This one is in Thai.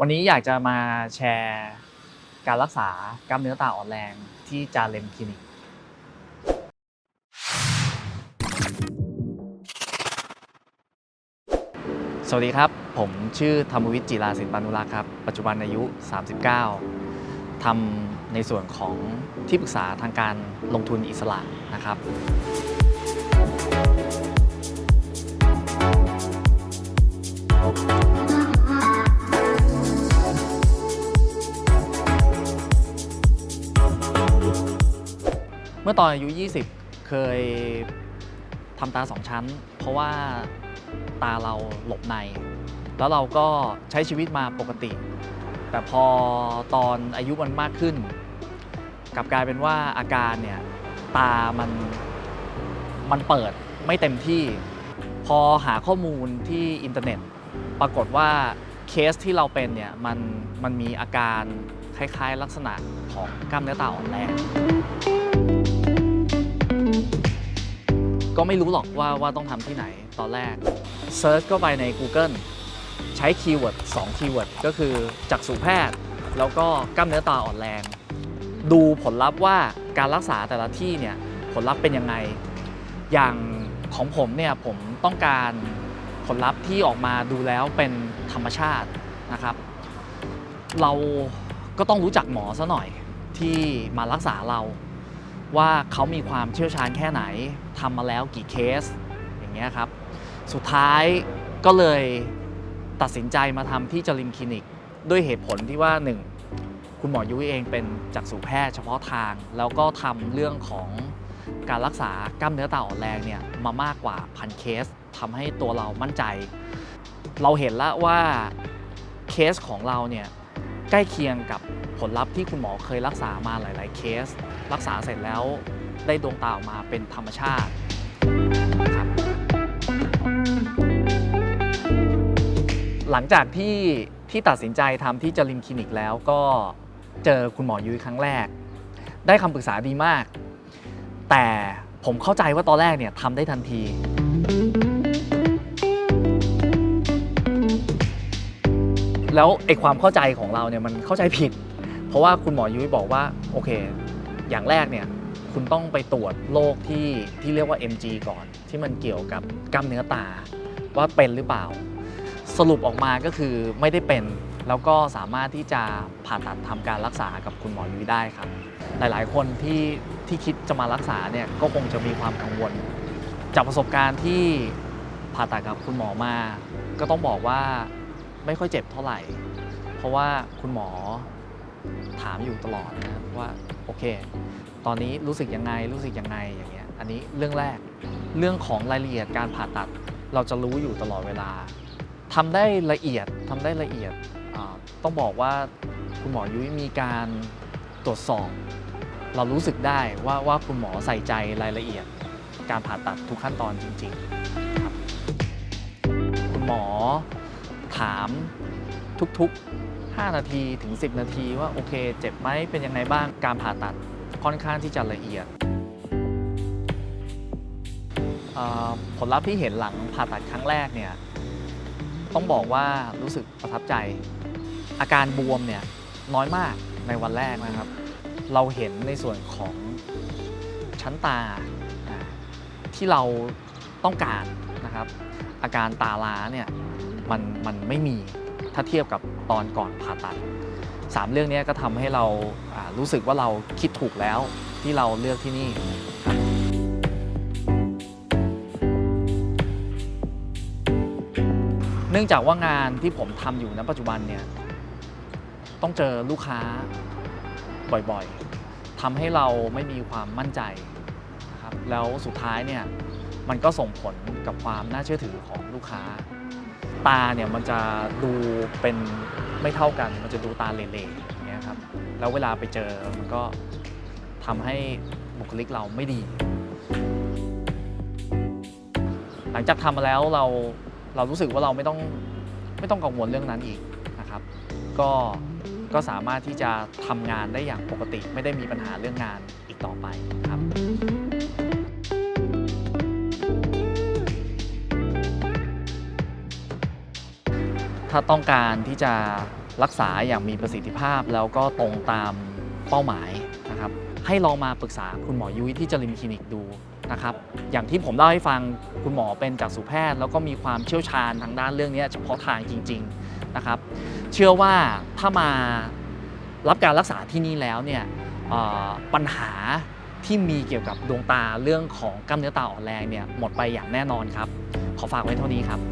วันนี้อยากจะมาแชร์การรักษากล้ามเนื้อตาอ่อนแรงที่จาเลมคลินิก สวัสดีครับ ผมชื่อธรรมวิทย์จิราสินปานุรักษ์ครับ ปัจจุบันอายุ 39 ทำในส่วนของที่ปรึกษาทางการลงทุนอิสระนะครับ มื่อตอนอายุ 20 เคยทำตาสองชั้น เพราะว่าตาเราหลบใน แล้วเราก็ใช้ชีวิตมาปกติ แต่พอตอนอายุมันมากขึ้นกลับกลายเป็นว่าอาการเนี่ยตามันมันเปิดไม่เต็มที่ พอหาข้อมูลที่อินเทอร์เน็ต ปรากฏว่าเคสที่เราเป็นเนี่ยมันมันมีอาการคล้ายๆลักษณะของกล้ามเนื้อตาอ่อนแรง ก็ไม่รู้หรอกว่าว่าต้องทำที่ไหนตอนแรกเซิร์ชก็ไปใน Google ใช้คีย์เวิร์ด2คีย์เวิร์ดก็คือจักษุแพทย์ แล้วก็กล้ามเนื้อตาอ่อนแรง ดูผลลัพธ์ว่าการรักษาแต่ละที่เนี่ยผลลัพธ์เป็นยังไง อย่างของผมเนี่ยผมต้องการผลลัพธ์ที่ออกมาดูแล้วเป็นธรรมชาตินะครับ เราก็ต้องรู้จักหมอซะหน่อยที่มารักษาเรา ว่าเขามีความเชี่ยวชาญแค่ไหนทำมาแล้วกี่เคสอย่างเงี้ยครับ สุดท้ายก็เลยตัดสินใจมาทำที่จรินคลินิก ด้วยเหตุผลที่ว่า 1. คุณหมอยุ้ยเองเป็นจักษุแพทย์เฉพาะทาง แล้วก็ทำเรื่องของการรักษากล้ามเนื้อตาอ่อนแรงเนี่ยมามากกว่าพันเคสทำให้ตัวเรามั่นใจ เราเห็นแล้วว่าเคสของเราเนี่ยใกล้เคียงกับ ผลลัพธ์ที่คุณหมอเคยรักษามาหลาย ๆ เคส รักษาเสร็จแล้วได้ดวงตาออกมาเป็นธรรมชาติครับหลังจากที่ที่ตัดสินใจทำที่จรินคลินิกแล้วก็เจอคุณหมอยุ้ยครั้งแรก ได้คำปรึกษาดีมาก แต่ผมเข้าใจว่าตอนแรกเนี่ยทำได้ทันทีแล้วไอ้ความเข้าใจของเราเนี่ยมันเข้าใจผิด เพราะว่าคุณหมอยุ้ยบอกว่าโอเค อย่างแรกเนี่ยคุณต้องไปตรวจโรคที่ที่เรียกว่า MG ก่อน ที่มันเกี่ยวกับกล้ามเนื้อตาว่าเป็นหรือเปล่า สรุปออกมาก็คือไม่ได้เป็น แล้วก็สามารถที่จะผ่าตัดทำการรักษากับคุณหมอยุ้ยได้ครับ หลายๆ คนที่ที่คิดจะมารักษาเนี่ยก็คงจะมีความกังวล จากประสบการณ์ที่ผ่าตัดกับคุณหมอมา ก็ต้องบอกว่าไม่ค่อยเจ็บเท่าไหร่ เพราะว่าคุณหมอ ถามอยู่ตลอดนะว่าโอเค ตอนนี้รู้สึกยังไงรู้สึกยังไงอย่างเงี้ยอันนี้เรื่องแรกเรื่องของรายละเอียดการผ่าตัด เราจะรู้อยู่ตลอดเวลาทำได้ละเอียดทำได้ละเอียดต้องบอกว่าคุณหมอยุ้ยมีการตรวจสอบ เรารู้สึกได้ว่าว่าคุณหมอใส่ใจรายละเอียด การผ่าตัดทุกขั้นตอนจริงๆครับคุณหมอถามทุกๆ 5 นาทีถึง 10 นาทีว่าโอเค เจ็บไหมเป็นยังไงบ้างการผ่าตัดค่อนข้างที่จะละเอียดผลลัพธ์ที่เห็นหลังผ่าตัดครั้งแรกเนี่ยต้องบอกว่ารู้สึกประทับใจ อาการบวมเนี่ยน้อยมากในวันแรกนะครับ เราเห็นในส่วนของชั้นตาที่เราต้องการนะครับ อาการตาล้าเนี่ยมันมันไม่มี ถ้าเทียบกับตอนก่อนผ่าตัดสามเรื่องนี้ก็ทำให้เรารู้สึกว่าเราคิดถูกแล้วที่เราเลือกที่นี่ครับเนื่องจากว่างานที่ผมทำอยู่ณปัจจุบันเนี่ยต้องเจอลูกค้าบ่อยๆทำให้เราไม่มีความมั่นใจนะครับแล้วสุดท้ายเนี่ยมันก็ส่งผลกับความน่าเชื่อถือของลูกค้า ตาเนี่ยมันจะดูเป็นไม่เท่ากัน มันจะดูตาเล่ๆอย่างเงี้ยครับแล้วเวลาไปเจอมันก็ทำให้บุคลิกเราไม่ดี หลังจากทำมาแล้วเราเรารู้สึกว่าเราไม่ต้องไม่ต้องกังวลเรื่องนั้นอีกนะครับ ก็ก็สามารถที่จะทำงานได้อย่างปกติ ไม่ได้มีปัญหาเรื่องงานอีกต่อไปครับ ถ้าต้องการที่จะรักษาอย่างมีประสิทธิภาพ แล้วก็ตรงตามเป้าหมายนะครับ ให้ลองมาปรึกษาคุณหมอยุ้ยที่จรินคลินิกดูนะครับ อย่างที่ผมเล่าให้ฟังคุณหมอเป็นจักษุแพทย์ แล้วก็มีความเชี่ยวชาญทางด้านเรื่องนี้เฉพาะทางจริง ๆนะครับ เชื่อว่าถ้ามารับการรักษาที่นี่แล้วเนี่ยปัญหาที่มีเกี่ยวกับดวงตาเรื่องของกล้ามเนื้อตาอ่อนแรงเนี่ยหมดไปอย่างแน่นอนครับ ขอฝากไว้เท่านี้ครับ